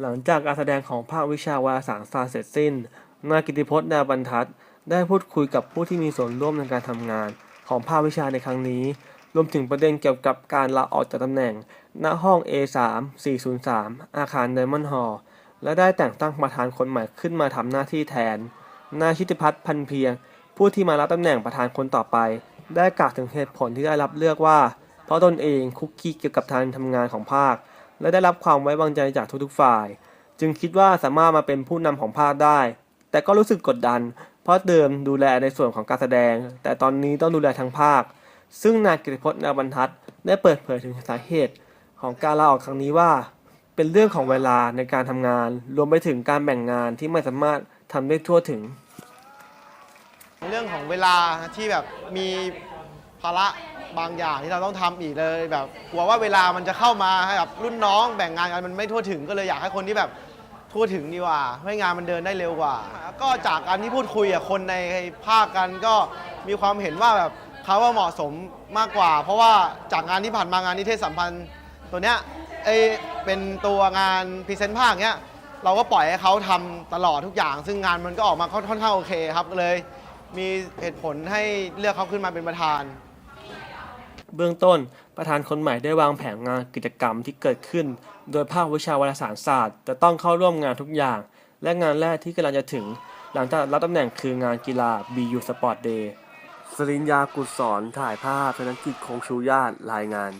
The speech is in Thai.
หลังจากการแสดงของภาควิชาวารสารศาสตร์เสร็จสิ้น นายกิติพจน์ดาบรรทัดได้พูดคุยกับผู้ที่มีส่วนร่วมในการทำงานของภาควิชาในครั้งนี้ รวมถึงประเด็นเกี่ยวกับการลาออกจากตำแหน่ง ณ ห้อง A3 403 อาคารไดมอนด์ฮอลล์และได้แต่งตั้งประธานคนใหม่ขึ้นมาทำหน้าที่แทน นายชิติพัฒน์พันเพียง ผู้ที่มารับตำแหน่งประธานคนต่อไป ได้กล่าวถึงเหตุผลที่ได้รับเลือกว่า เพราะตนเองคุกคีเกี่ยวกับการทำงานของภาค และได้รับความไว้วางใจจากทุกๆฝ่าย จึงคิดว่าสามารถมาเป็นผู้นำของภาคได้ แต่ก็รู้สึกกดดัน เพราะเดิมดูแลในส่วนของการแสดง แต่ตอนนี้ต้องดูแลทั้งภาค ซึ่งนายกิติพจน์นาบรรทัดได้เปิดเผยถึงสาเหตุ ของการลาออกครั้งนี้ว่า เป็นเรื่องของเวลาในการทำงาน รวมไปถึงการแบ่งงานที่ไม่สามารถทำได้ทั่วถึง เรื่องของเวลาที่แบบมี ภาระบางอย่างที่เราต้องทำอีกเลยแบบกลัวว่าเวลามันจะเข้ามาให้แบบรุ่นน้องแบ่งงานกันมันไม่ทั่วถึงก็เลยอยากให้คนที่แบบทั่วถึงดีกว่าให้งานมันเดินได้เร็วกว่า ก็จากการที่พูดคุยกับคนในภาคกันก็มีความเห็นว่าแบบเขาว่าเหมาะสมมากกว่า เพราะว่าจากงานที่ผ่านมางานนิเทศสัมพันธ์ตัวเนี้ยเอเป็นตัวงานพรีเซนต์ภาคเนี้ยเราก็ปล่อยให้เขาทำตลอดทุกอย่าง ซึ่งงานมันก็ออกมาค่อนข้างโอเคครับเลย มีเหตุผลให้เลือกเขาขึ้นมาเป็นประธาน เบื้องต้นประธานคนใหม่ได้วางแผนงานกิจกรรมที่เกิดขึ้น โดยภาควิชาวารสารศาสตร์ จะต้องเข้าร่วมงานทุกอย่าง และงานแรกที่กำลังจะถึง หลังจากรับตำแหน่งคืองานกีฬา BU Sport Day สริญญากุศรถ่ายภาพธนกิจคงชูญาติรายงาน